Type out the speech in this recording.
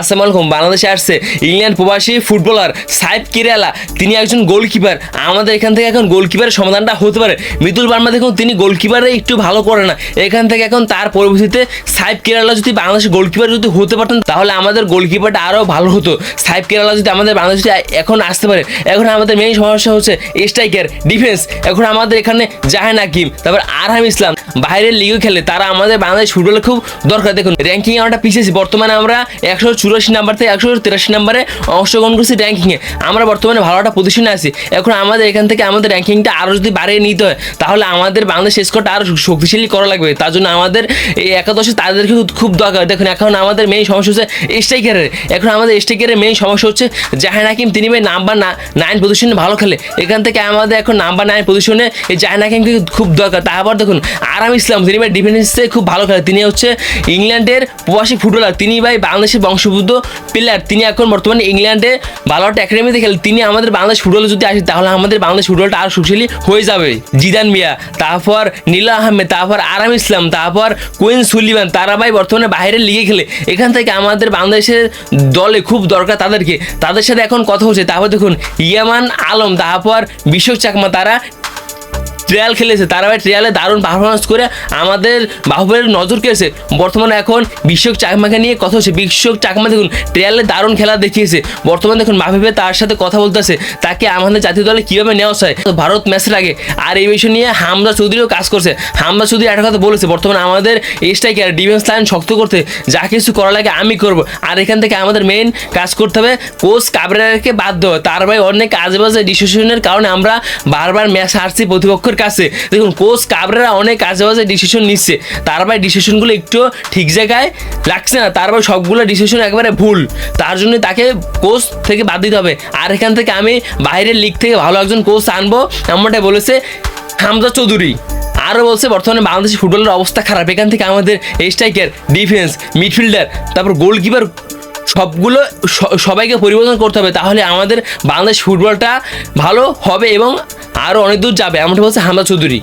আসসালামু আলাইকুম। বাংলাদেশে আসছে ইংল্যান্ড প্রবাসী ফুটবলার সাইফ কিরালা। তিনি একজন গোলকিপার। আমাদের এখান থেকে এখন গোলকিপারের সমাধানটা হতে পারে। মিতুল বার্মা দেখুন, তিনি গোলকিপারে একটু ভালো করে না। এখান থেকে এখন তার পরবর্তীতে সাইফ কেরালা যদি বাংলাদেশের গোলকিপার যদি হতে পারতেন, তাহলে আমাদের গোলকিপারটা আরও ভালো হতো। সাইফ কেরালা যদি আমাদের বাংলাদেশে এখন আসতে পারে। এখন আমাদের মেইন সমস্যা হচ্ছে স্ট্রাইকার ডিফেন্স এখন আমাদের এখানে জাহান হাকিম, তারপর আরহাম ইসলাম। বাইরের লিগে খেলে তারা আমাদের বাংলাদেশ ফুটবলে খুব দরকার। দেখুন র্যাঙ্কিং আমরা পিছিয়েছি বর্তমানে আমরা একশো চুরাশি নাম্বার থেকে একশো তিরাশি নাম্বারে অংশগ্রহণ করছি র্যাঙ্কিংয়ে আমরা বর্তমানে ভালো একটা পজিশনে আছি। এখন আমাদের এখান থেকে আমাদের র্যাঙ্কিংটা আরও যদি বাড়িয়ে নিতে হয়, তাহলে আমাদের বাংলাদেশ স্কোরটা আরও শক্তিশালী করা লাগবে। তার জন্য আমাদের এই একাদশে তাদেরকে খুব দরকার। দেখুন, এখন আমাদের মেইন সমস্যা হচ্ছে স্ট্রাইকারের এখন আমাদের স্ট্রাইকারের মেইন সমস্যা হচ্ছে জাহান হাকিম। তিনি ভাই নাম্বার নাইন পজিশনে ভালো খেলে। এখান থেকে আমাদের এখন নাম্বার নাইন পজিশনে এই জাহান হাকিমকে খুব দরকার। তারপর দেখুন, আরাম ইসলাম, তিনি ভাই ডিফেন্সে খুব ভালো খেলে। তিনি হচ্ছে ইংল্যান্ডের প্রবাসী ফুটবলার তিনি ভাই বাংলাদেশের বংশোদ্ভূত প্লেয়ার তিনি এখন বর্তমানে ইংল্যান্ডে ভালো একটা একাডেমিতে খেলে, তিনি আমাদের বাংলাদেশ ফুটবলে যদি আসে, তাহলে আমাদের বাংলাদেশ ফুটবলটা আরও শক্তিশালী হয়ে যাবে। জিদান মিয়া, তারপর নীলা আহমেদ, তারপর আরাম ইসলাম, তারপর কুইন সুলিমান তারা ভাই বর্তমানে বাইরের লিগে খেলে। এখান থেকে আমাদের বাংলাদেশের দলে খুব দরকার তাদেরকে। তাদের সাথে এখন কথা হচ্ছে, তারপর দেখুন ইয়ামান আলম, তারপর বিশ্ব চাকমা, তারা ট্রিয়াল খেলেছে তারা ভাই ট্রিয়ালে দারুণ পারফরমেন্স করে আমাদের বাহুবলের নজর কেড়েছে। বর্তমানে এখন বিশ্বক চাকমাকে নিয়ে কথা হচ্ছে। বিশ্বক চাকমা দেখুন ট্রিয়ালে দারুণ খেলা দেখিয়েছে। বর্তমানে দেখুন, মাহবিবে তার সাথে কথা বলতেছে তাকে আমাদের জাতীয় দলে কীভাবে নেওয়া হয় তো ভারত ম্যাচের আগে আর এই বিষয় নিয়ে হামদা চৌধুরীও কাজ করছে। হামদা চৌধুরী একটা কথা বলেছে, বর্তমানে আমাদের স্ট্রাইকার ডিফেন্স লাইন শক্ত করতে যা কিছু করা লাগে আমি করব। আর এখান থেকে আমাদের মেইন কাজ করতে হবে কোচ কাবরেরাকে বাদ দেওয়া। তার ভাই অনেক কাজে বাজে ডিসিশনের কারণে আমরা বারবার ম্যাচ হারছি প্রতিপক্ষের কাছে। দেখুন কোচ কাবরেরা অনেক কাজে বাজে ডিসিশন নিচ্ছে। তার ভাই ডিসিশনগুলো একটু ঠিক জায়গায় লাগছে না। তার ভাই সবগুলো ডিসিশন একবারে ভুল। তার জন্য তাকে কোচ থেকে বাদ দিতে হবে। আর এখান থেকে আমি বাইরের লিগ থেকে ভালো একজন কোচ আনব, এমনটাই বলেছে হামজা চৌধুরী। আরও বলছে, বর্তমানে বাংলাদেশি ফুটবলের অবস্থা খারাপ। এখান থেকে আমাদের স্ট্রাইকার ডিফেন্স মিডফিল্ডার তারপর গোলকিপার সবগুলো সবাইকে পরিবর্তন করতে হবে, তাহলে আমাদের বাংলাদেশ ফুটবলটা ভালো হবে এবং আরও অনেক দূর যাবে। এমনটা বলছে হামদা চৌধুরী।